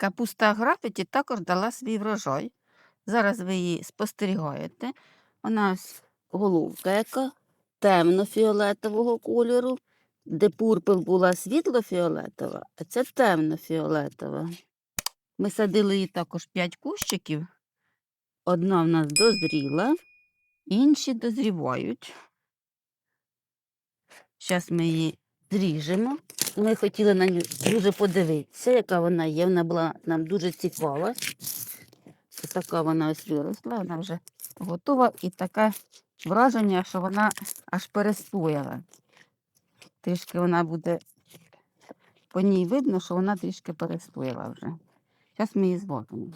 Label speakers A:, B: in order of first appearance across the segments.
A: Капуста графіті також дала свій врожай. Зараз ви її спостерігаєте. Вона ось головка яка темно-фіолетового кольору, де пурпел була світло-фіолетова, а це темно-фіолетова. Ми садили її також 5 кущиків. Одна в нас дозріла, інші дозрівають. Зараз ми її зріжемо. Ми хотіли на нього дуже подивитися, яка вона є. Вона була нам дуже цікава. Ось така вона ось виросла, вона вже готова і таке враження, що вона аж перестояла. Трішки вона буде, по ній видно, що вона трішки перестояла вже. Зараз ми її зводимо.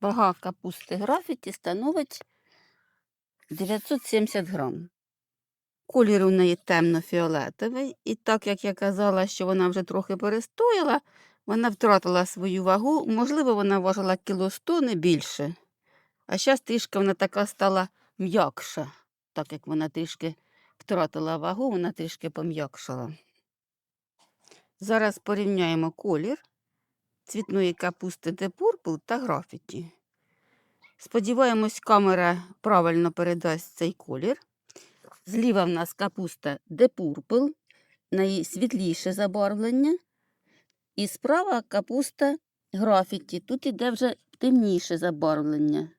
A: Вага капусти графіті становить 970 грам. Колір у неї темно-фіолетовий, і так як я казала, що вона вже трохи перестояла, вона втратила свою вагу. Можливо, вона важила кіло 100, не більше. А зараз трішки вона така стала м'якша. Так як вона трішки втратила вагу, вона трішки пом'якшала. Зараз порівняємо колір цвітної капусти де пурпл та графіті. Сподіваємось, камера правильно передасть цей колір. Зліва в нас капуста де пурпл, найсвітліше забарвлення. І справа капуста графіті. Тут іде вже темніше забарвлення.